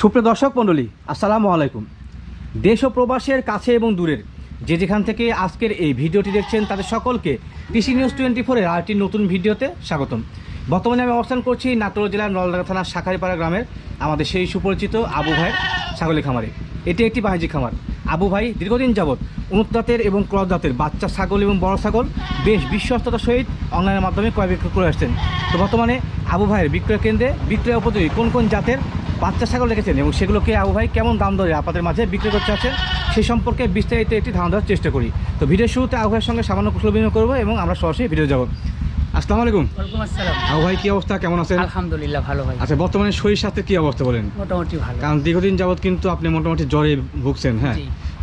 সুপ্রিয় দর্শক মণ্ডলী, আসসালামু আলাইকুম। দেশ ও প্রবাসের কাছে এবং দূরের যে যেখান থেকে আজকের এই ভিডিওটি দেখছেন তাদের সকলকে কৃষি নিউজ টোয়েন্টি ফোরের আরেকটি নতুন ভিডিওতে স্বাগতম। বর্তমানে আমি অবস্থান করছি নাটোর জেলার নলডাঙ্গা থানার শাখারিপাড়া গ্রামের আমাদের সেই সুপরিচিত আবু ভাইয়ের ছাগলের খামারে। এটি একটি বাণিজ্যিক খামার। আবু ভাই, দীর্ঘদিন যাবৎ উন্নতজাতের এবং ক্রস জাতের বাচ্চা ছাগল এবং বড় ছাগল বেশ বিশ্বস্ততার সহিত অনলাইনের মাধ্যমে ক্রয় বিক্রয় করে আসছেন। তো বর্তমানে আবু ভাইয়ের বিক্রয় কেন্দ্রে বিক্রয় উপযোগী কোন কোন জাতের বাচ্চা ছাগল রেখেছেন এবং সেগুলোকে আবু ভাই কেমন দাম দরে আপনাদের মাঝে বিক্রি করতে আছেন সেই সম্পর্কে বিস্তারিত একটি ধারণা দেওয়ার চেষ্টা করি। তো ভিডিওর শুরুতে আবু ভাইয়ের সঙ্গে সামান্য কুশল বিনিময় করব এবং আমরা সরাসরি ভিডিও যাব। আসসালামু আলাইকুম। আসসালাম। আবু ভাই কি অবস্থা? কেমন আছেন? আলহামদুলিল্লাহ ভালো ভাই। আচ্ছা বর্তমানে শরীর স্বাস্থ্যের কি অবস্থা বলেন? মোটামুটি ভালো। কারণ দীর্ঘদিন যাবৎ কিন্তু আপনি মোটামুটি জ্বরে ভুগছেন হ্যাঁ?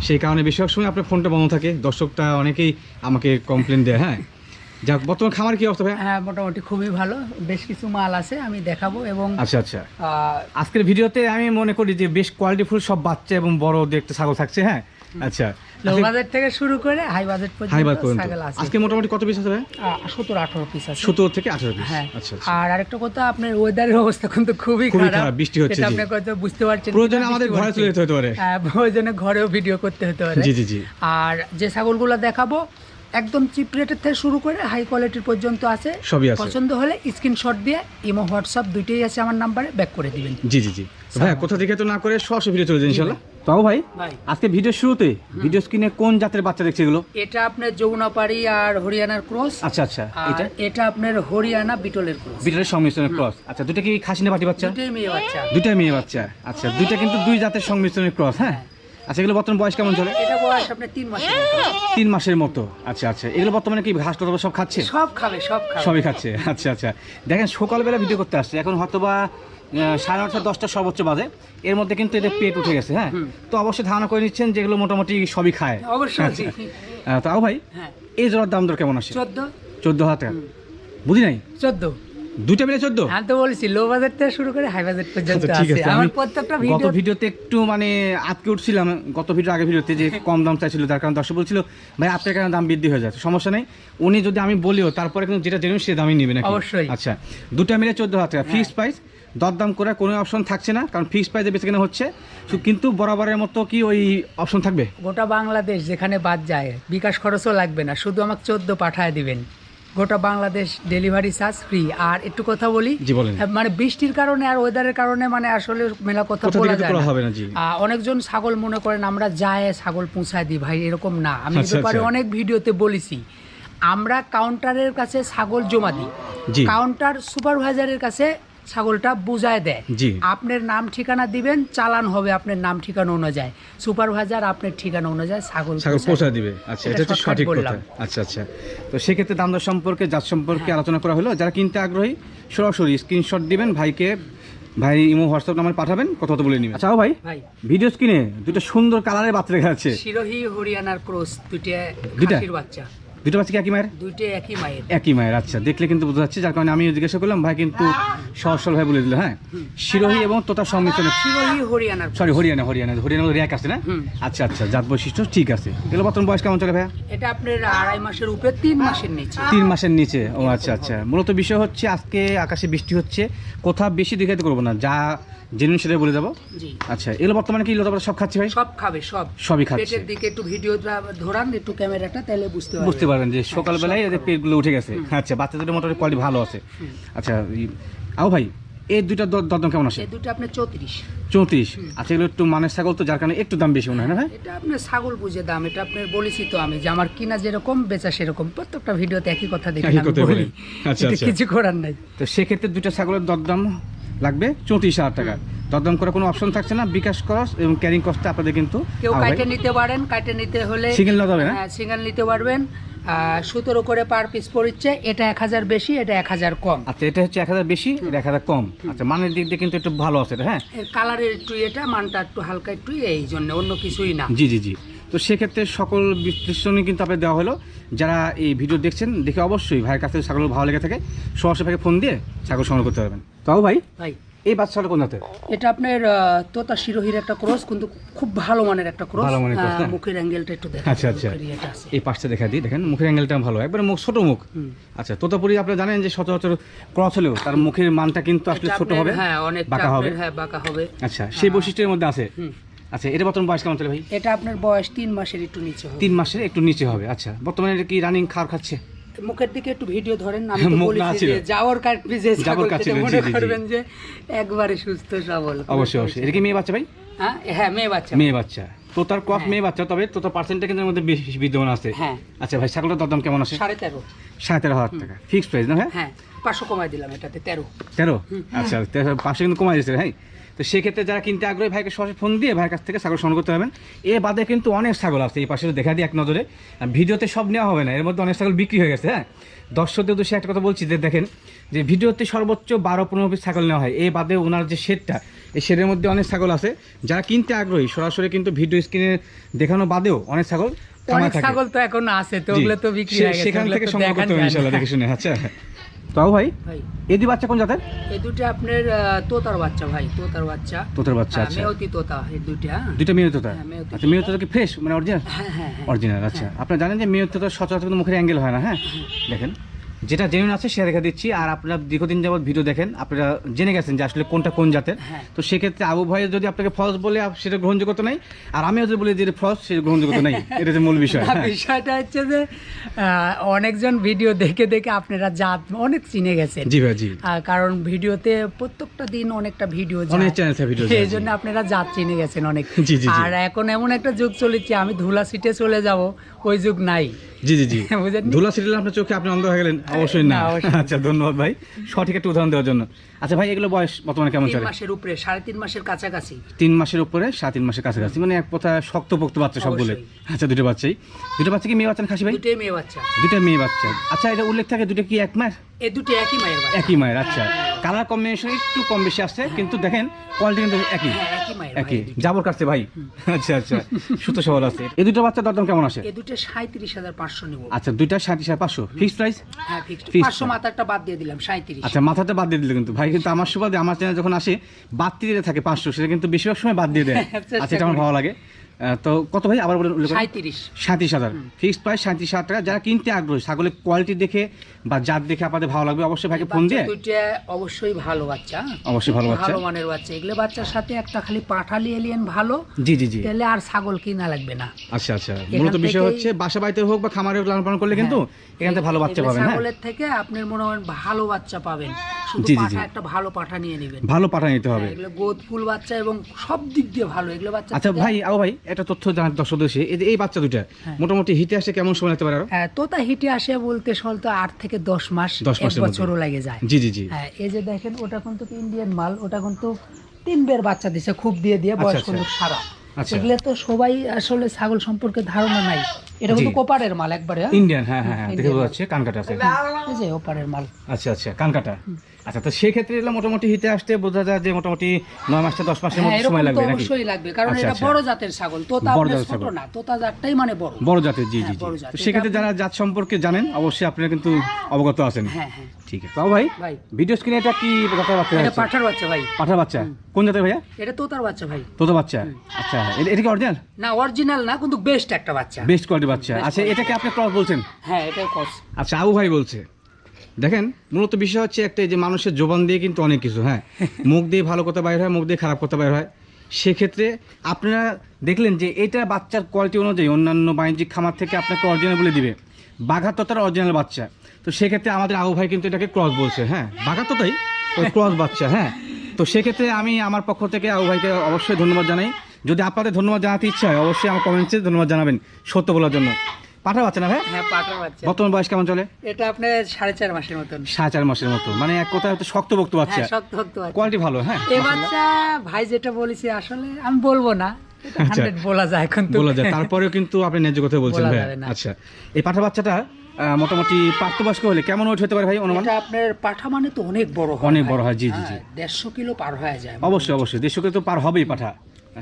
সেই কারণে বেশিরভাগ সময় আপনার ফোনটা বন্ধ থাকে। দর্শকটা অনেকেই আমাকে কমপ্লেন দেয় হ্যাঁ? যাক বর্তমান খামার কি অবস্থা ভাই হ্যাঁ মোটামুটি খুবই ভালো। বেশ কিছু মাল আছে আমি দেখাবো এবং আচ্ছা আচ্ছা। আজকের ভিডিওতে আমি মনে করি যে বেশ কোয়ালিটিফুল সব বাচ্চা এবং বড় দেখতে ছাগল থাকছে হ্যাঁ? আচ্ছা। লো বাজেট থেকে শুরু করে হাই বাজেট পর্যন্ত ছাগল আছে। আজকে মোটামুটি কত পিস আছে ভাই সত্তর আঠারো পিস আছে। সত্তর থেকে আঠারো পিস হ্যাঁ। আচ্ছা আচ্ছা। আর আরেকটা কথা আপনার ওয়েদারের অবস্থা কিন্তু খুবই খারাপ। বৃষ্টি হচ্ছে, এটা আপনি হয়তো বুঝতে পারছেন। প্রয়োজনে আমাদের ঘরে হচ্ছে। চলে যেতে হতে পারে। হ্যাঁ, প্রয়োজনে ঘরেও ভিডিও করতে হতে পারে। জি জি জি। আর যে ছাগলগুলো দেখাবো একদম চিপ রেটের থেকে শুরু করে হাই কোয়ালিটির পর্যন্ত আছে। সবই আছে। পছন্দ হলে স্ক্রিনশট দিয়ে ইমো হোয়াটসঅ্যাপ দুইটাই আছে আমার নাম্বারে ব্যাক করে দিবেন। জি জি জি। তো ভাইয়া কোথা থেকে তো না করে সরাসরি ভিডিও চলে যায় ইনশাল্লাহ তাও ভাই ভাই। আজকে ভিডিও শুরুতে ভিডিও স্ক্রিনে কোন জাতের বাচ্চা দেখছে এগুলো? এটা আপনার যৌনাপাড়ি আর হরিয়ানার ক্রস আচ্ছা আচ্ছা এটা এটা আপনার হরিয়ানা বিটলের ক্রস বিটারের সংমিশ্রণের ক্রস আচ্ছা দুটো কি খাসি না পাটি বাচ্চা? দুটোই মেয়ে বাচ্চা। দুইটা মেয়ে বাচ্চা। আচ্ছা দুইটা কিন্তু দুই জাতের সংমিশ্রণের ক্রস হ্যাঁ। আচ্ছা এগুলো বর্তমান বয়স কেমন চলে? এটা বয়স আপনার তিন মাসের মতো। তিন মাসের মতো। আচ্ছা আচ্ছা। এগুলো বর্তমানে কি ঘাস টাস সব খাচ্ছে? সব খাবে সব খাবে। সবই খাচ্ছে। আচ্ছা আচ্ছা। দেখেন সকালবেলা ভিডিও করতে আসছে। এখন হয়তো বা সাড়ে নটা দশটা সর্বোচ্চ বাজে। এর মধ্যে কিন্তু এদের পেট উঠে গেছে হ্যাঁ? তো অবশ্যই ধারণা করে নিচ্ছেন যেগুলো মোটামুটি সবই খায়। অবশ্যই। আচ্ছা। তাও ভাই হ্যাঁ। এই জোড়ার দাম দর কেমন আসে? চোদ্দ। চোদ্দ হাজার টাকা। বুঝি নাই? চোদ্দ। দুইটা মিলে চোদ্দ? আমি তো বলছি লো বাজেট থেকে শুরু করে হাই বাজেট পর্যন্ত আচ্ছা, আছে। আমার আমি প্রত্যেকটা গত ভিডিও ভিডিওতে একটু মানে আটকে উঠছিলাম গত ভিডিও আগে ভিডিওতে যে কম দাম চাইছিল তার কারণ দর্শক বলছিল ভাই আপনার কেন দাম বৃদ্ধি হয়ে যাচ্ছে? সমস্যা নেই। উনি যদি আমি বলিও তারপরে কিন্তু যেটা জেনুইন সে দামই নেবে নাকি? অবশ্যই। আচ্ছা দুটা মিলে চোদ্দ হাজার টাকা। ফিক্সড প্রাইস দরদাম করে কোনো অপশন থাকছে না কারণ ফিক্সড প্রাইসে বেশি কেনা হচ্ছে। কিন্তু বরাবরের মতো কি ওই অপশন থাকবে? গোটা বাংলাদেশ যেখানে বাদ যায় বিকাশ খরচও লাগবে না। শুধু আমাকে চোদ্দ পাঠায় দিবেন। গোটা বাংলাদেশ ডেলিভারি চার্জ ফ্রি আর একটু কথা বলি মানে বৃষ্টির কারণে আর ওয়েদারের কারণে মানে আসলে মেলা কথা বলা যায় অনেকজন ছাগল মনে করেন আমরা যায় ছাগল পৌঁছায় দিই। ভাই এরকম না। আমি আচ্ছা, ব্যাপারে আচ্ছা। অনেক ভিডিওতে বলেছি আমরা কাউন্টারের কাছে ছাগল জমা দিই। কাউন্টার সুপারভাইজারের কাছে ছাগলটা বুঝায় দেয়। আপনার নাম ঠিকানা দিবেন চালান হবে আপনার নাম ঠিকানা অনুযায়ী। সুপারভাইজার আপনার ঠিকানা অনুযায়ী ছাগল ছাগল পৌঁছা দিবে। আচ্ছা এটা হচ্ছে সঠিক কথা। আচ্ছা আচ্ছা। তো সেক্ষেত্রে দাম দর সম্পর্কে জাত সম্পর্কে। আলোচনা করা হলো। যারা কিনতে আগ্রহী সরাসরি স্ক্রিনশট দিবেন ভাইকে। ভাই ইমো হোয়াটসঅ্যাপ নাম্বার পাঠাবেন কথা তো বলে নেবেন। আচ্ছা ও ভাই। ভাই ভিডিও স্ক্রিনে দুটো সুন্দর কালারের বাচ্চা দেখা যাচ্ছে শিরোহী হরিয়ানার ক্রস দুইটা দুইটা? বাচ্চা। দুটো বাচ্চা কি একই মায়ের? দুইটা একই মায়ের। একই মায়ের আচ্ছা দেখলে কিন্তু বোঝা যাচ্ছে যার কারণে আমি জিজ্ঞাসা করলাম ভাই কিন্তু সহজ ভাই বলে দিল হ্যাঁ? শিরোহী এবং তোতা সংমিশ্রণে শিরোহী হরিয়ানার সরি হরিয়ানা হরিয়ানা হরিয়ানা র্যাক আছে না? আচ্ছা আচ্ছা জাত বৈশিষ্ট্য ঠিক আছে। এগুলো বর্তমান বয়স কেমন চলে ভাইয়া? এটা আপনার আড়াই মাসের উপরে তিন মাসের নিচে। তিন মাসের নিচে ও আচ্ছা আচ্ছা। মূলত বিষয় হচ্ছে আজকে আকাশে বৃষ্টি হচ্ছে কোথাও বেশি দেখাতে করব না যা জেনুইন সেটাই বলে জি। আচ্ছা এগুলো বর্তমানে কি সব খাচ্ছে ভাই? সব খাবে সব। সবই খাচ্ছে। পেটের দিকে একটু ভিডিওটা ধরান একটু ক্যামেরাটা তাহলে বুঝতে পারবেন। বুঝতে পারবেন যে সকালবেলায় এদের পেটগুলো উঠে গেছে। আচ্ছা বাচ্চাদের মোটামুটি কোয়ালিটি ভালো আছে। আচ্ছা আও ভাই এই দুইটা দরদাম কেমন আসে দুটো আপনার চৌত্রিশ। চৌত্রিশ। আচ্ছা এগুলো একটু মানের ছাগল তো যার কারণে একটু দাম বেশি মনে হয় না ভাই? এটা আপনার ছাগল বুঝে দাম এটা আপনার বলেছি তো আমি যে আমার কিনা যেরকম বেচা সেরকম। প্রত্যেকটা ভিডিওতে একই কথা দেখি। আচ্ছা, আচ্ছা। কিছু করার নাই। তো সেক্ষেত্রে দুইটা ছাগলের দরদাম লাগবে চৌত্রিশ হাজার টাকা। দরদাম করে কোনো অপশন থাকছে না বিকাশ কস্ট এবং ক্যারিং কস্টটা আপনাদের কিন্তু কেউ কাটে নিতে পারেন কাটে নিতে হলে Single নেওয়া যাবে না? হ্যাঁ সিঙ্গেল নিতে পারবেন। সতেরো করে পার পিস পড়ছে এটা এক হাজার বেশি এটা এক হাজার কম। আচ্ছা এটা হচ্ছে এক হাজার বেশি এটা এক হাজার কম। আচ্ছা মানের দিক দিয়ে কিন্তু একটু ভালো আছে হ্যাঁ? কালারের একটু এটা মানটা একটু হালকা একটু এই জন্য অন্য কিছুই না। জি জি জি। তো সেক্ষেত্রে সকল বিশ্লেষণই কিন্তু আপনার দেওয়া হলো। যারা এই ভিডিও দেখছেন দেখে অবশ্যই ভাইয়ের কাছে ছাগল ভালো লেগে থাকে সরাসরি ভাইকে ফোন দিয়ে ছাগল সংগ্রহ করতে পারবেন। তাও ভাই ভাই। এই বাচ্চাটা কোন জাতের? এটা আপনার তোতা শিরোহির একটা ক্রস কিন্তু খুব ভালো মানের একটা ক্রস ভালো মানের cross, না? মুখের অ্যাঙ্গেলটা একটু দেখেন আচ্ছা, আচ্ছা। এই পাশটা দেখা দিই দেখেন মুখের অ্যাঙ্গেলটা ভালো। একবারে মুখ ছোট মুখ। আচ্ছা তোতাপুরি আপনারা জানেন যে সচরাচর ক্রস হলেও তার মুখের মানটা কিন্তু আসলে ছোট হবে হ্যাঁ অনেকটা বাঁকা হবে। হ্যাঁ বাঁকা হবে। আচ্ছা সেই বৈশিষ্ট্যের মধ্যে আছে? আচ্ছা এটা বর্তমান বয়স কেমন চলে ভাই? এটা আপনার বয়স তিন মাসের একটু নিচে হবে। তিন মাসের একটু নিচে হবে আচ্ছা। বর্তমানে এটা কি রানিং খাওয়ার খাচ্ছে? মুখের দিকে একটু ভিডিও ধরেন আমি তো বলেছি যে যাওয়ার কাটবি যে যাওয়ার কেটে মনে। করবেন যে একবারে সুস্থ সবল। অবশ্যই অবশ্যই। এটা কি মেয়ে বাচ্চা ভাই? হ্যাঁ হ্যাঁ মেয়ে বাচ্চা। মেয়ে বাচ্চা। তো তার ক্রস মেয়ে বাচ্চা তবে তো তার পার্সেন্টটা কিন্তু মধ্যে বেশি বিদ্যমান আছে। হ্যাঁ। আচ্ছা ভাই ছাগলটার দরদাম কেমন আছে? সাড়ে তেরো। সাড়ে তেরো হাজার টাকা। ফিক্সড প্রাইস না হ্যাঁ হ্যাঁ পাঁচশো কমাই দিলাম এটাতে তেরো। তেরো? আচ্ছা তেরো পাঁচশো কিন্তু কমাই দিয়েছে হ্যাঁ তো সেক্ষেত্রে যারা কিনতে আগ্রহী ভাইকে সরাসরি ফোন দিয়ে ভাইয়ের কাছ থেকে ছাগল সংগ্রহ করতে পারবেন। এ বাদে কিন্তু অনেক ছাগল আছে এই পাশে দেখা দিই এক নজরে। ভিডিওতে সব নেওয়া হবে না এর মধ্যে অনেক ছাগল বিক্রি হয়ে গেছে হ্যাঁ? দর্শকদের উদ্দেশ্যে একটা কথা বলছি যে দেখেন যে ভিডিওতে সর্বোচ্চ বারো পনেরো পিস ছাগল নেওয়া হয় এই বাদে ওনার যে শেডটা এই শেডের মধ্যে অনেক ছাগল আছে। যারা কিনতে আগ্রহী সরাসরি কিন্তু ভিডিও স্ক্রিনে দেখানো বাদেও অনেক ছাগল অনেক ছাগল তো এখন আছে তো ওগুলো তো বিক্রি সেখান থেকে সংগ্রহ করতে হবে যায় ইনশাল্লাহ দেখে শুনে আচ্ছা। তাও ভাই? এই দুই বাচ্চা কোন জাতের? এই দুটো আপনার তোতার বাচ্চা ভাই তোতার বাচ্চা। তোতার বাচ্চা হ্যাঁ, আচ্ছা। মেয়তি তোতা এই দুইটা হ্যাঁ? দুইটা মেয়ে তোতা? হ্যাঁ, আচ্ছা মেয়ে তোতা। কি ফ্রেশ মানে অরিজিনাল হ্যাঁ হ্যাঁ অরিজিনাল আচ্ছা। আপনারা জানেন যে মেয়ের তোতা সচরাচর কিন্তু মুখের অ্যাঙ্গেল হয় না হ্যাঁ। দেখেন। যেটা জেনুইন আছে সেটা দেখা দিচ্ছি। আর আপনারা দীর্ঘদিন যাবত ভিডিও দেখেন আপনারা জেনে গেছেন যে আসলে কোনটা কোন জাতের। হ্যাঁ। তো সেক্ষেত্রে আবু ভাই যদি আপনাকে ফলস বলে সেটা গ্রহণযোগ্য নাই। আর আমিও যদি বলি যে ফলস সেটা গ্রহণযোগ্য নাই। এটা যে মূল বিষয়। বিষয়টা হচ্ছে যে অনেকজন ভিডিও দেখে দেখে আপনারা জাত অনেক চিনে গেছেন। জি ভাই জি। কারণ ভিডিওতে প্রত্যেকটা দিন অনেকটা ভিডিও অনেক চ্যানেল ভিডিও সেই জন্য আপনারা জাত চিনে গেছেন অনেক। জি, জি, জি। আর এখন এমন একটা যুগ চলেছে আমি ধুলা সিটে চলে যাব ওই যুগ নাই। জি জি জি? ধুলা সিটিল আপনার চোখে আপনি অন্ধ হয়ে গেলেন। অবশ্যই না। না, অবশ্যই। না। আচ্ছা ধন্যবাদ ভাই। সঠিক একটা উদাহরণ দেওয়ার জন্য। আচ্ছা ভাই এগুলো বয়স বর্তমানে কেমন চলে? মাসের উপরে সাড়ে তিন মাসের কাছাকাছি। তিন মাসের উপরে সাড়ে তিন মাসের কাছাকাছি। মানে এক কথা শক্তপোক্ত বাচ্চা সবগুলো। আচ্ছা দুটো বাচ্চাই। দুটো বাচ্চা কি মেয়ে বাচ্চা খাসি ভাই? দুটোই মেয়ে বাচ্চা। দুটো মেয়ে বাচ্চা। আচ্ছা এটা উল্লেখ থাকে দুটো কি এক মাস এই দুটো একই মায়ের একই মায়ের আচ্ছা। কালার কম্বিনেশন একটু কম বেশি আসছে কিন্তু দেখেন কোয়ালিটি কিন্তু একই। হ্যাঁ একই। জাবর কাটছে ভাই। আচ্ছা আচ্ছা। সুতো সবল আছে। এই দুটো বাচ্চা দরদাম কেমন আসে? এই দুটো সাঁত্রিশ হাজার পাঁচশো নেব। আচ্ছা দুইটা সাঁত্রিশ হাজার পাঁচশো। Fixed price? হ্যাঁ ফিক্সড Fixed পাঁচশো price। মাথাটা বাদ দিয়ে দিলাম সাঁত্রিশ আচ্ছা মাথাটা বাদ দিয়ে দিলে কিন্তু ভাই কিন্তু আমার সুবাদে আমার চ্যানেল যখন আসে বাদ দিয়ে থাকে পাঁচশো সেটা কিন্তু বেশিরভাগ সময় বাদ দিয়ে দেয়। আচ্ছা এটা আমার ভালো লাগে। তো কত ভাই? আবার বলেন। সাঁত্রিশ সাঁত্রিশ হাজার। ফিক্সড প্রাইস সাঁত্রিশ হাজার টাকা। যারা কিনতে আগ্রহী ছাগলের কোয়ালিটি দেখে বা জাত দেখে আপনাদের ভালো লাগবে অবশ্যই ভাইকে ফোন দিয়ে। অবশ্যই ভালো বাচ্চা। অবশ্যই ভালো বাচ্চা। ভালো মানের বাচ্চা। এগুলো বাচ্চার সাথে একটা খালি পাঠালি এলিয়েন ভালো জি জি জি। তাহলে আর ছাগল কিনা লাগবে না। আচ্ছা আচ্ছা। মূলত বিষয় হচ্ছে বাসা বাড়িতে হোক বা খামারে লালন পালন করলে কিন্তু এখান থেকে ভালো বাচ্চা পাবেন হ্যাঁ। ছাগলের থেকে আপনার মনে হয় ভালো বাচ্চা পাবেন। শুধু জি, জি। একটা ভালো পাঠা নিয়ে নেবেন। ভালো পাঠা নিতে হবে। এগুলো গোদ ফুল বাচ্চা এবং সব দিক দিয়ে ভালো। এগুলো বাচ্চা আচ্ছা ভাই আও ভাই। একটা তথ্য জানার দর্শক দেশে এই যে এই বাচ্চা দুটা হ্যাঁ। মোটামুটি হিটে আসে কেমন সময় লাগতে পারে হ্যাঁ তোতা হিটে আসে বলতে সলতো আট থেকে দশ মাস 10 এক মাসের মধ্যে। বছরও লাগে যায়। জি জি জি। হ্যাঁ এই যে দেখেন ওটা কিন্তু ইন্ডিয়ান মাল ওটা কিন্তু তিন বের বাচ্চা দিছে খুব দিয়ে দিয়ে বয়স আচ্ছা, কিন্তু সারা। আচ্ছা। এগুলো তো সবাই আসলে ছাগল সম্পর্কে ধারণা নাই। এটা কিন্তু। কোপারের মাল একবারে? ইন্ডিয়ান হ্যাঁ হ্যাঁ দেখে Indian বোঝা যাচ্ছে কান আছে। এই যে ওপারের মাল। আচ্ছা আচ্ছা কান কাটা আচ্ছা তো সেক্ষেত্রে এগুলো মোটামুটি হিটে আসতে বোঝা যায় যে মোটামুটি নয় মাস থেকে দশ মাসের হ্যাঁ মধ্যে এরকম সময় লাগবে নাকি? অবশ্যই লাগবে কারণ আচ্ছা, এটা আচ্ছা। বড় জাতের ছাগল তোতা বড় আপনার ছোট ছাগল। না তোতা জাতটাই মানে বড়। বড় জাতের জি জি হ্যাঁ, তো। সেক্ষেত্রে এটা যারা জাত সম্পর্কে জানেন অবশ্যই আপনারা কিন্তু অবগত আছেন। হ্যাঁ হ্যাঁ। ঠিক আছে। তাও ভাই ভিডিও স্ক্রিনে এটা কি জাতের বাচ্চা এটা পাঠার বাচ্চা ভাই। পাঠার বাচ্চা? কোন জাতের ভাইয়া? এটা তোতার বাচ্চা ভাই। তোতো বাচ্চা? আচ্ছা এটা- এটা কি অরিজিনাল না অরিজিনাল না কিন্তু বেস্ট একটা বাচ্চা। বেস্ট কোয়ালিটি বাচ্চা। আচ্ছা এটাকে আপনি ক্রস বলছেন? হ্যাঁ এটাই কস আচ্ছা আবু ভাই বলছে। দেখেন মূলত বিষয় হচ্ছে একটা যে মানুষের জোবান দিয়ে কিন্তু অনেক কিছু হ্যাঁ? মুখ দিয়ে ভালো কথা বাইর হয় মুখ দিয়ে খারাপ কথা বাইর হয়। সেক্ষেত্রে আপনারা দেখলেন যে এটা বাচ্চার কোয়ালিটি অনুযায়ী অন্যান্য বাণিজ্যিক খামার থেকে আপনাকে অরিজিনাল বলে দিবে। বাঘাততার অরিজিনাল বাচ্চা। তো সেক্ষেত্রে আমাদের আবু ভাই কিন্তু এটাকে ক্রস বলছে হ্যাঁ? বাঘাততাই? ওই ক্রস বাচ্চা হ্যাঁ? তো সেক্ষেত্রে আমি আমার পক্ষ থেকে আবু ভাইকে অবশ্যই ধন্যবাদ জানাই। যদি আপনাদের ধন্যবাদ জানাতে ইচ্ছা হয় অবশ্যই আমার কমেন্টসে ধন্যবাদ জানাবেন সত্য বলার জন্য। পাঠা বাচ্চা না ভাই? হ্যাঁ বাচ্চা। বর্তমান বয়স কেমন চলে? এটা আপনার সাড়ে চার মাসের মতন। সাড়ে চার মাসের মতো মানে এক কথা হয়তো শক্তপোক্ত বাচ্চা হ্যাঁ শক্ত শক্ত বাচ্চা। কোয়ালিটি ভালো হ্যাঁ? এই বাচ্চা ভাই যেটা বলেছে আসলে আমি বলব না। আচ্ছা। বলা যায় এখন তো। বলা যায়। তারপরেও কিন্তু আপনি ন্যায্য কথা বলছেন ভাই। আচ্ছা। এই পাঠা বাচ্চাটা মোটামুটি প্রাপ্তবয়স্ক হলে কেমন ওয়েট হতে পারে ভাই অনুমান? আপনার পাঠা মানে তো অনেক বড় হয় অনেক বড় হয় জি জি জি। হ্যাঁ, দেড়শো কিলো পার হয়ে যায়। অবশ্যই অবশ্যই। দেড়শো কিলো তো পার হবেই পাঠা।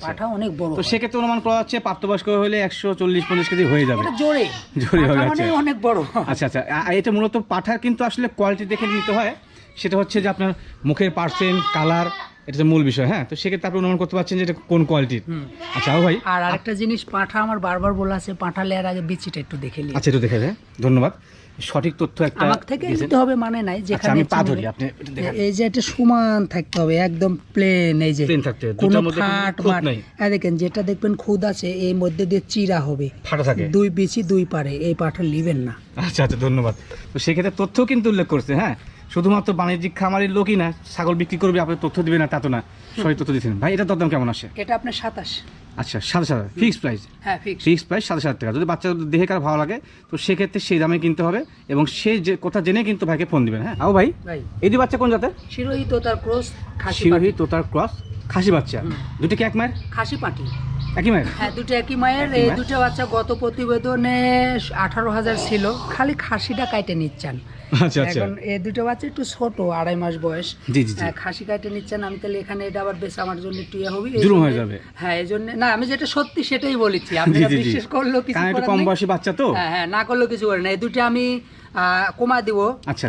পাঠা অনেক বড় তো সেক্ষেত্রে অনুমান করা হচ্ছে প্রাপ্তবয়স্ক হলে একশো চল্লিশ পঞ্চাশ কেজি হয়ে যাবে। জোরে। জোরে হবে, মানে আচ্ছা। অনেক বড়। আচ্ছা আচ্ছা। এটা মূলত পাঠার কিন্তু আসলে কোয়ালিটি দেখে নিতে হয়। সেটা হচ্ছে যে আপনার মুখের পার্সেন্ট কালার এটা তো মূল বিষয় হ্যাঁ? তো সেক্ষেত্রে আপনি অনুমান করতে পারছেন যে এটা কোন কোয়ালিটির আচ্ছা ভাই আর আরেকটা জিনিস পাঁঠা আমার বারবার বলা আছে পাঁঠা লেয়ার আগে বিচিটা একটু দেখে নিই আচ্ছা একটু দেখে যায় ধন্যবাদ। সঠিক তথ্য একটা আমার থেকে নিতে হবে মানে নাই আচ্ছা যেখানে আমি পা ধরি আপনি এটা দেখেন। এই যে এটা সমান থাকতে হবে একদম প্লেন এই যে Plain থাকতে হবে, দুটার মধ্যে কোনো ফাট মাট নাই। হ্যাঁ দেখেন যেটা দেখবেন খুদ আছে এই মধ্যে দিয়ে চিরা হবে। ফাটা থাকে। দুই বিচি দুই পারে এই পাঠা নেবেন না। আচ্ছা আচ্ছা ধন্যবাদ। তো সেক্ষেত্রে তথ্য কিন্তু উল্লেখ করছে হ্যাঁ? শুধুমাত্র বাণিজ্যিক খামারের লোকই না ছাগল বিক্রি করবে আপনি তথ্য দিবেন না তা তো না। সঠিক তথ্য দিচ্ছেন ভাই এটা দরদাম কেমন আসে? এটা আপনার সাতাশ। আচ্ছা সাড়ে সাত ফিক্সড প্রাইস? হ্যাঁ ফিক্স ফিক্সড প্রাইস সাড়ে সাত টাকা। যদি বাচ্চা দেখে কার ভালো লাগে তো সেক্ষেত্রে সেই দামে কিনতে হবে এবং সে যে কথা জেনে কিন্তু ভাইকে ফোন দিবেন হ্যাঁ? আও ভাই ভাই। এই দুই বাচ্চা কোন জাতের? শিরোহি তো তার ক্রস খাসি শিরোহী তোতার ক্রস খাসি বাচ্চা। দুটি কি এক মায়ের? খাসি পাটি। একই মায়ের? হ্যাঁ দুটো একই মায়ের এই দুটো বাচ্চা গত প্রতিবেদনে আঠারো হাজার ছিল খালি খাসিটা কাইটে নিচ্ছেন। আচ্ছা আচ্ছা। এখন এই দুটো বাচ্চা একটু ছোট আড়াই মাস বয়স। হ্যাঁ, খাসি কাটে নিচ্ছেন আমি তাহলে এখানে এটা আবার বেশ আমার জন্য একটু ইয়ে হবে। হয়ে যাবে। হ্যাঁ এই জন্য না আমি যেটা সত্যি সেটাই বলেছি। জি। বিশ্বাস করলেও কিছু কম। বয়সী বাচ্চা তো। হ্যাঁ হ্যাঁ না করলেও কিছু করে না এই দুটো আমি আহ, কমা দিব। আচ্ছা,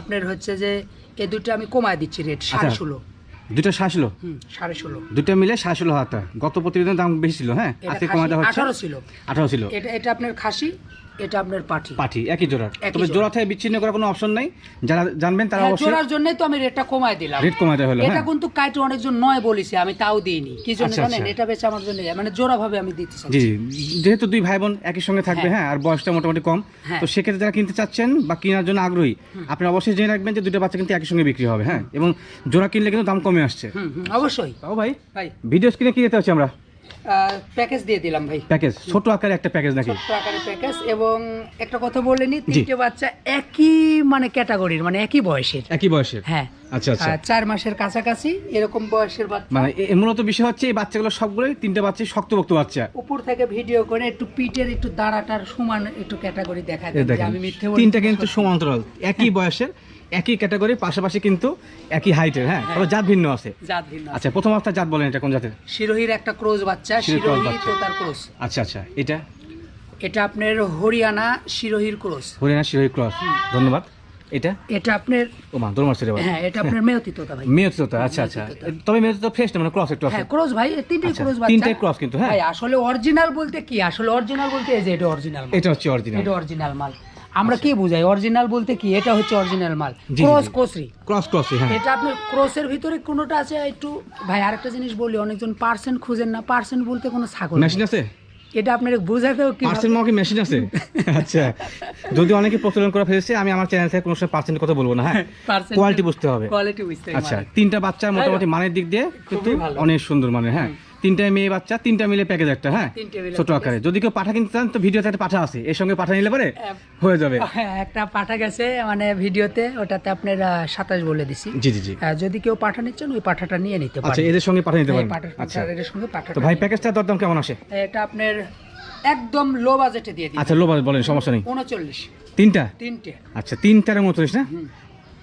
আপনার হচ্ছে যে এই দুটো আমি কমায় দিচ্ছি রেট সাড়ে। ষোলো। দুটো শাসলো সাড়ে ষোলো। দুটো মিলে সাড়ে ষোলো হাজার গত প্রতিবেদনের দাম বেশি ছিল হ্যাঁ? আজকে কমা হচ্ছে? আঠারো ছিল। আঠারো ছিল। এটা এটা আপনার খাসি এটা আপনার পাঠি। পাঠি একই জোড়ার। তবে জোড়া। থেকে বিচ্ছিন্ন করার কোনো অপশন নাই। যারা জানবেন তারা হ্যাঁ, অবশ্যই জোড়ার জন্যই তো আমি রেটটা কমায় দিলাম। রেট কমাতে হলো এটা হ্যাঁ। কিন্তু কাইটে অনেকজন নয় বলেছে আমি তাও দিইনি। কি জন্য আচ্ছা, জানেন? আচ্ছা। এটা বেশ আমার জন্য মানে জোড়া ভাবে আমি দিতে চাই জি যেহেতু দুই ভাই বোন একই সঙ্গে থাকবে হ্যাঁ। হ্যাঁ আর বয়সটা মোটামুটি কম। তো সেক্ষেত্রে যারা কিনতে চাচ্ছেন বা কেনার জন্য আগ্রহী আপনি অবশ্যই জেনে রাখবেন যে দুটো বাচ্চা কিন্তু একই সঙ্গে বিক্রি হবে হ্যাঁ। এবং জোড়া কিনলে কিন্তু দাম কমে আসছে। অবশ্যই। ও ভাই ভাই। ভিডিও স্ক্রিনে কি যেতে হচ্ছে আমরা? প্যাকেজ দিয়ে দিলাম ভাই। প্যাকেজ ছোট আকারে একটা প্যাকেজ নাকি? ছোট্ট আকারে প্যাকেজ এবং একটা কথা বলে নি তিনটে বাচ্চা একই মানে ক্যাটাগরির মানে একই বয়সের। একই বয়সের? হ্যাঁ। আচ্ছা আচ্ছা। চার মাসের কাছাকাছি এরকম বয়সের বাচ্চা। মানে মূলত বিষয় হচ্ছে এই বাচ্চাগুলো সবগুলোই তিনটে বাচ্চা শক্তপোক্ত বাচ্চা। উপর থেকে ভিডিও করে একটু পিঠের একটু দাঁড়াটার সমান একটু ক্যাটাগরি দেখা যায়। আমি মিথ্যে তিনটা কিন্তু সমান্তরাল একই বয়সের একই ক্যাটাগরি পাশাপাশি কিন্তু একই হাইটের হ্যাঁ? তবে জাত ভিন্ন আছে। জাত ভিন্ন আচ্ছা প্রথম অবস্থা জাত বলেন এটা কোন জাতের? শিরোহির একটা ক্রোজ বাচ্চা শিরোহির শিরোহি তো তার ক্রোজ আচ্ছা আচ্ছা এটা? এটা আপনার হরিয়ানা শিরোহির ক্রোজ হরিয়ানা শিরোহী ক্রস ধন্যবাদ। এটা? এটা আপনার ও মা দরমার ছেড়ে হ্যাঁ এটা আপনার মেয়তি তোতা ভাই। মেয়ে তো আচ্ছা। আচ্ছা তবে মেয়ে তো ফ্রেশ না মানে ক্রস একটু আছে। হ্যাঁ ক্রোজ ভাই এই তিনটেই আচ্ছা, ক্রোজ বাচ্চা। তিনটাই ক্রস কিন্তু হ্যাঁ। ভাই আসলে অরিজিনাল বলতে কি? আসলে অরিজিনাল বলতে এই যে এটা অরিজিনাল এটা হচ্ছে অরিজিনাল এটা অরিজিনাল মাল। আমরা কি বুঝাই? অরিজিনাল বলতে কি? এটা হচ্ছে অরিজিনাল মাল। ক্রস। কোসরি ক্রস ক্রস হ্যাঁ। এটা আপনার ক্রসের ভিতরে কোনোটা আছে? একটু ভাই আরেকটা জিনিস বলি অনেকজন পার্সেন্ট খুঁজেন না। পার্সেন্ট বলতে কোনো ছাগল। মেশিন আছে? এটা আপনার বুঝাতেও কি পার্সেন্ট কি মেশিন আছে? আচ্ছা। যদি অনেকে প্রচলন করে ফেলেছে আমি আমার চ্যানেল থেকে কোনো সময় পার্সেন্ট কথা বলব না হ্যাঁ? কোয়ালিটি বুঝতে হবে। কোয়ালিটি বুঝতে আচ্ছা তিনটা বাচ্চা মোটামুটি মানের দিক দিয়ে কিন্তু অনেক সুন্দর মানে হ্যাঁ? তিনটায় মেয়ে বাচ্চা তিনটা মিলে প্যাকেজ একটা হ্যাঁ? ছোট আকারে। যদি কেউ পাঠা কিনতে চান তো ভিডিওতে একটা পাঠা আছে। এর সঙ্গে পাঠা নিলে পরে হয়ে যাবে। হ্যাঁ, একটা পাঠা গেছে মানে ভিডিওতে ওটাতে আপনার সাতাশ বলে দিছি। জি জি জি। যদি কেউ পাঠা নিচ্ছেন ওই পাঠাটা নিয়ে নিতে আচ্ছা পারেন। এদের সঙ্গে পাঠা নিতে হ্যাঁ, পারেন। আচ্ছা। এর সঙ্গে পাঠাটা তো ভাই নিয়ে- প্যাকেজটা দরদাম কেমন আসে? এটা আপনার একদম লো বাজেটে দিয়ে দিই আচ্ছা লো বাজেট বলেন সমস্যা নেই। উনচল্লিশ। তিনটা? তিনটে। আচ্ছা তিনটার উনত্রিশ না?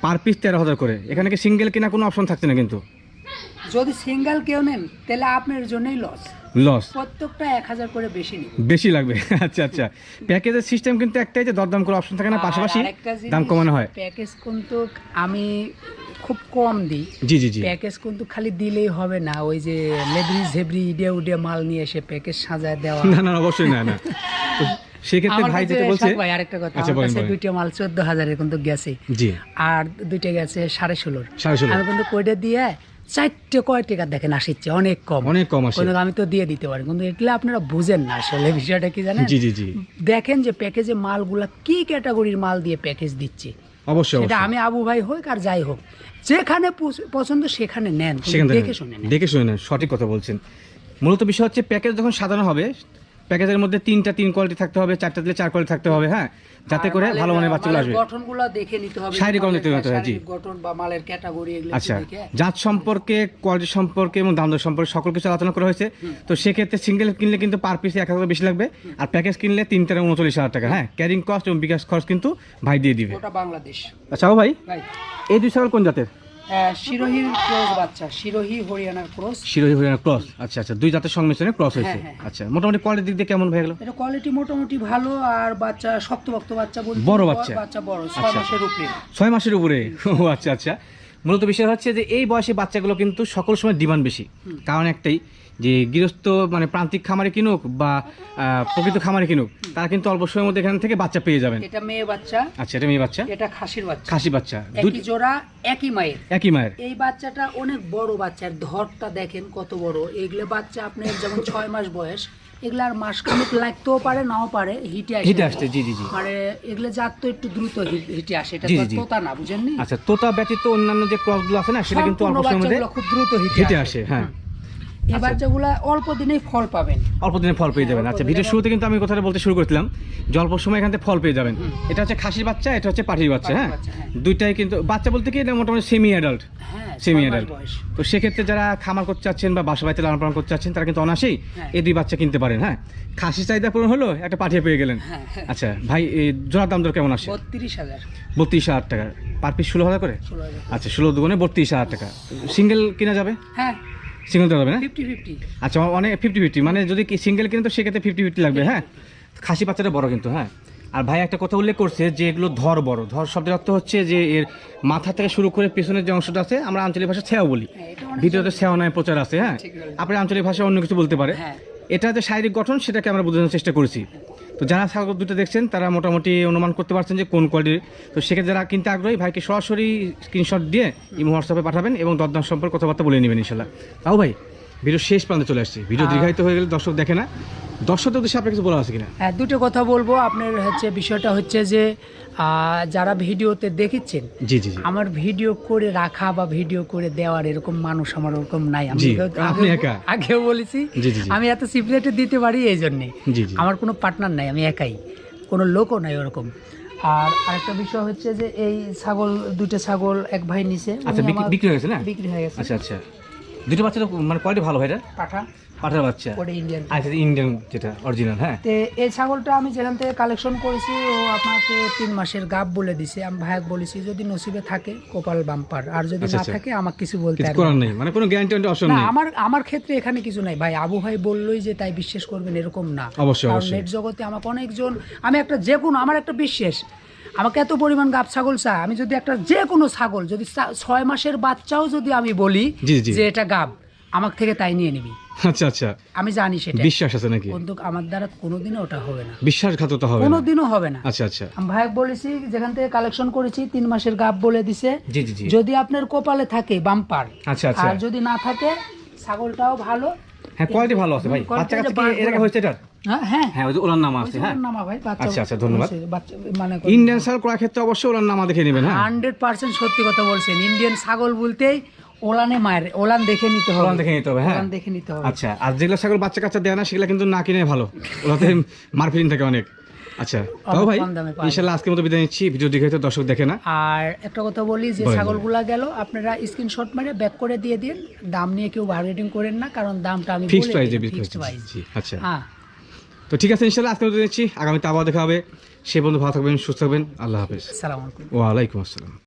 পার পিস তেরো হাজার করে। এখানে কি সিঙ্গেল কিনা কোনো অপশন থাকছে না কিন্তু? যদি সিঙ্গেল কেউ নেন তাহলে আপনার জন্যই লস লস প্রত্যেকটা এক হাজার করে বেশি নিন। বেশি লাগবে। আচ্ছা আচ্ছা। প্যাকেজের সিস্টেম কিন্তু একটাই যে দরদাম করে অপশন থাকে না পাশাপাশি দাম কমানো হয়। প্যাকেজ কিন্তু আমি খুব কম দিই। জি জি জি। প্যাকেজ কিন্তু খালি দিলেই হবে না। ওই যে লেবরি ঝেবরি ইডে উডে মাল নিয়ে এসে প্যাকেজ সাজায় দেওয়া। না না অবশ্যই না না। সেক্ষেত্রে ভাই যেটা বলছে ভাই আরেকটা কথা। আচ্ছা, আমার কাছে। দুইটা মাল কিন্তু গেছে। জি। আর দুইটা গেছে সাড়ে ষোলোর। সাড়ে ষোলো আমি কিন্তু কয়টা দিয়ে চারটে কয় টাকা দেখেন আসিচ্ছে অনেক কম। অনেক কম আসে। আমি তো দিয়ে দিতে পারি কিন্তু আপনারা বুঝেন না আসলে বিষয়টা কি জানেন? জি জি জি। দেখেন যে প্যাকেজে মালগুলা কি ক্যাটাগরির মাল দিয়ে প্যাকেজ দিচ্ছে। অবশ্যই সেটা আমি আবু ভাই হোক আর যাই হোক যেখানে পছন্দ সেখানে নেন দেখে শুনে দেখে শুনে নেন সঠিক কথা বলছেন। মূলত বিষয় হচ্ছে প্যাকেজ যখন সাজানো হবে প্যাকেজের মধ্যে তিনটা তিন কোয়ালিটি থাকতে হবে চারটা দিলে চার কোয়ালিটি থাকতে হবে হ্যাঁ? যাতে করে ভালো মানের বাচ্চাগুলো আসবে। গঠনগুলো দেখে নিতে হবে শারীরিক গঠন দেখতে হবে, জি। গঠন বা মালের ক্যাটাগরি এগুলো আচ্ছা জাত সম্পর্কে কোয়ালিটি সম্পর্কে এবং দাম দর সম্পর্কে সকল কিছু আলোচনা করা হয়েছে। তো সেক্ষেত্রে সিঙ্গেল কিনলে কিন্তু পার পিসে এক হাজার বেশি লাগবে আর প্যাকেজ কিনলে তিন তেরো উনচল্লিশ হাজার টাকা হ্যাঁ? ক্যারিং কস্ট এবং বিকাশ খরচ কিন্তু ভাই দিয়ে দিবে। ওটা বাংলাদেশ। আচ্ছা ও ভাই। এই দুই ছাগল কোন জাতের? শিরোহির ক্রস বাচ্চা শিরোহি হরিয়ানার ক্রস। শিরোহি হরিয়ানার ক্রস। আচ্ছা আচ্ছা দুই জাতের সংমিশ্রণে ক্রস হয়েছে। হ্যাঁ, হ্যাঁ। আচ্ছা মোটামুটি কোয়ালিটির দিক দিয়ে কেমন হয়ে গেল? এটা কোয়ালিটি মোটামুটি ভালো আর বাচ্চা শক্তভক্ত বাচ্চা বলতে বড় বাচ্চা? বাচ্চা বড় ছয় আচ্ছা। মাসের উপরে। ছয় মাসের উপরে? ও আচ্ছা আচ্ছা। মূলত বিষয় হচ্ছে যে এই বয়সে বাচ্চাগুলো কিন্তু সকল সময় ডিমান্ড বেশি। কারণ একটাই যে গৃহস্থ মানে প্রান্তিক খামারে কিনুক বা প্রকৃত খামারে কিনুক তারা কিন্তু অল্প সময়ের মধ্যে এখান থেকে বাচ্চা পেয়ে যাবেন। এটা মেয়ে বাচ্চা। আচ্ছা এটা মেয়ে বাচ্চা? এটা খাসির বাচ্চা। খাসি বাচ্চা। একই জোড়া একই মায়ের। একই মায়ের। এই বাচ্চাটা অনেক বড় বাচ্চার ধরটা দেখেন কত বড়। এগুলো বাচ্চা আপনার যেমন ছয় মাস বয়স এগুলো আর মাস খানিক লাগতেও পারে নাও পারে হিটে আসে। হিটে আসছে জি জি জি। মানে এগুলো জাত তো একটু দ্রুত হিটে আসে এটা। তোতা না বুঝেননি? আচ্ছা তোতা ব্যতীত অন্যান্য যে ক্রসগুলো আছে না সেটা কিন্তু অল্প সময়ের মধ্যে খুব দ্রুত হিটে আসে। হ্যাঁ। এই বাচ্চাগুলো অল্প দিনেই ফল পাবেন। অল্প দিনে ফল পেয়ে যাবেন। হ্যাঁ, আচ্ছা ভিডিও শুরুতে কিন্তু আমি কথাটা বলতে শুরু করছিলাম যে অল্প সময় এখান থেকে ফল পেয়ে যাবেন। এটা হচ্ছে খাসির বাচ্চা এটা হচ্ছে পাঠির বাচ্চা হ্যাঁ? হ্যাঁ। দুইটাই কিন্তু বাচ্চা বলতে কি এটা মোটামুটি সেমি অ্যাডাল্ট হ্যাঁ সেমি অ্যাডাল্ট তো সেক্ষেত্রে যারা খামার করতে চাচ্ছেন বা বাসা বাড়িতে লালন পালন করতে চাচ্ছেন তারা কিন্তু অনাসেই হ্যাঁ। এই দুই বাচ্চা কিনতে পারেন হ্যাঁ? খাসি চাহিদা পূরণ হলো একটা পাঠিয়ে পেয়ে গেলেন। হ্যাঁ, হ্যাঁ। আচ্ছা ভাই জোড়ার দাম দর কেমন আসে বত্রিশ হাজার। বত্রিশ হাজার টাকা। পার পিস ষোলো হাজার করে? আচ্ছা ষোলো দুগুণে বত্রিশ হাজার টাকা। সিঙ্গেল কিনা যাবে? হ্যাঁ। সিঙ্গেল দেওয়া যাবে না? ফিফটি ফিফটি আচ্ছা অনেক ফিফটি ফিফটি মানে যদি সিঙ্গেল কিনে তো সেক্ষেত্রে ফিফটি ফিফটি লাগবে হ্যাঁ? খাসি বাচ্চাটা বড় কিন্তু হ্যাঁ? আর ভাই একটা কথা উল্লেখ করছে যে এগুলো ধর বড়। ধর শব্দের অর্থ হচ্ছে যে এর মাথা থেকে শুরু করে পেছনের যে অংশটা আছে আমরা আঞ্চলিক ভাষা ছেয়া বলি। ভিতরে তো ভিডিওতে ছেও নয় প্রচার আছে হ্যাঁ? আপনার আপনি আঞ্চলিক ভাষায় অন্য কিছু বলতে পারে? হ্যাঁ। এটা যে শারীরিক গঠন সেটাকে আমরা বোঝানোর চেষ্টা করেছি। তো যারা ছাগল দুটো দেখছেন তারা মোটামুটি অনুমান করতে পারছেন যে কোন কোয়ালিটির তো সেক্ষেত্রে যারা কিনতে আগ্রহী ভাইকে সরাসরি স্ক্রিনশট দিয়ে ইমো হোয়াটসঅ্যাপে পাঠাবেন এবং দরদাম সম্পর্কে কথাবার্তা বলে নেবেন ইনশাল্লাহ। তাও ভাই ভিডিও শেষ প্রান্তে চলে আসছে। ভিডিও দীর্ঘায়িত হয়ে গেলে দর্শক দেখে না। দর্শকদের উদ্দেশ্যে আপনার কিছু বলা আছে কিনা? হ্যাঁ দুটো কথা বলব। আপনার হচ্ছে বিষয়টা হচ্ছে যে যারা ভিডিওতে দেখেছেন জি জি জি। আমার ভিডিও করে রাখা বা ভিডিও করে দেওয়ার এরকম মানুষ আমার ওরকম নাই। আমি আগেও- বলেছি। আমি এত সিপ্রেটে দিতে পারি এই জন্যে। আমার কোনো পার্টনার নাই আমি একাই। কোনো লোকও নাই ওরকম। আর আরেকটা বিষয় হচ্ছে যে এই ছাগল দুটো ছাগল এক ভাই নিছে আচ্ছা বিক্রি- বিক্রি হয়ে গেছে না? বিক্রি হয়ে গেছে। আচ্ছা আচ্ছা। দুটো বাচ্চা মানে কোয়ালিটি ভালো পাঠা। পাঠার বাচ্চা। ওটা ইন্ডিয়ান আচ্ছা ইন্ডিয়ান যেটা অরিজিনাল হ্যাঁ। তে এই ছাগলটা আমি যেখান থেকে কালেকশন করেছি ও আপনাকে তিন মাসের গাব বলে দিছে। আমি ভাইক বলেছি যদি নসিবে থাকে কপাল বাম্পার আর যদি আচ্ছা, না আচ্ছা। থাকে আমাকে কিছু বলতে করার নেই। মানে কোনো গ্যারান্টি অপশন নেই। আমার আমার ক্ষেত্রে এখানে কিছু নাই। ভাই আবু ভাই বললোই যে তাই বিশ্বাস করবেন এরকম না। অবশ্যই, অবশ্যই। নেট জগতে আমাকে অনেকজন আমি একটা যে কোনো আমার একটা বিশ্বাস। আমাকে এত পরিমাণ গাব ছাগল চা আমি যদি একটা যে কোনো ছাগল যদি ছয় মাসের বাচ্চাও যদি আমি বলি। যে এটা গাব আমার থেকে তাই নিয়ে নিবি। আচ্ছা আচ্ছা। আমি জানি সেটা। বিশ্বাস আছে নাকি? কিন্তু আমার দ্বারা কোনোদিনও ওটা হবে না। বিশ্বাসঘাতকতা হবে কোনোদিনও হবে না। আচ্ছা আচ্ছা। আমি ভাইক বলেছি যেখান থেকে কালেকশন করেছি তিন মাসের গাব বলে দিছে। জি জি যদি আপনার কপালে থাকে বাম্পার আচ্ছা আচ্ছা। আর যদি না থাকে ছাগলটাও ভালো হ্যাঁ কোয়ালিটি ভালো আছে ভাই। বাচ্চা কাছে কি এরকম হয়েছে এটা? হ্যাঁ হ্যাঁ। হ্যাঁ ওই যে ওলার নাম আছে হ্যাঁ। নামা ভাই আচ্ছা, আচ্ছা, ধন্যবাদ। মানে ইন্ডিয়ান করার ক্ষেত্রে অবশ্যই ওলার নামা দেখে নেবেন হ্যাঁ। হান্ড্রেড পার্সেন্ট সত্যি কথা বলছেন। ইন্ডিয়ান ছাগল বলতেই ওলানে মায়ের ওলান দেখে নিতে হবে। ওলান দেখে নিতে হবে হ্যাঁ। ওলান দেখে নিতে হবে। আচ্ছা আর যেগুলো ছাগল বাচ্চা কাচ্চা দেয় না সেগুলো কিন্তু না কিনে ভালো। ওলাতে থাকে অনেক। আচ্ছা তাও ভাই আজকের মতো বিদায় নিচ্ছি। ভিডিও দেখে দর্শক দেখে না। আর একটা কথা বলি যে ছাগলগুলা গেল আপনারা স্ক্রিনশট মেরে ব্যাক করে দিয়ে দিন। দাম নিয়ে কেউ করেন না কারণ দামটা আমি ফিক্সড প্রাইজে বিক্রি ফিক্সড প্রাইস জি আচ্ছা। হ্যাঁ। তো ঠিক আছে ইনশাল্লাহ আজকে মতো নিচ্ছি। আগামীতে আবার দেখা হবে। সে বন্ধু ভালো থাকবেন সুস্থ থাকবেন। আল্লাহ হাফেজ। আসসালামু আলাইকুম। ওয়ালাইকুম আসসালাম।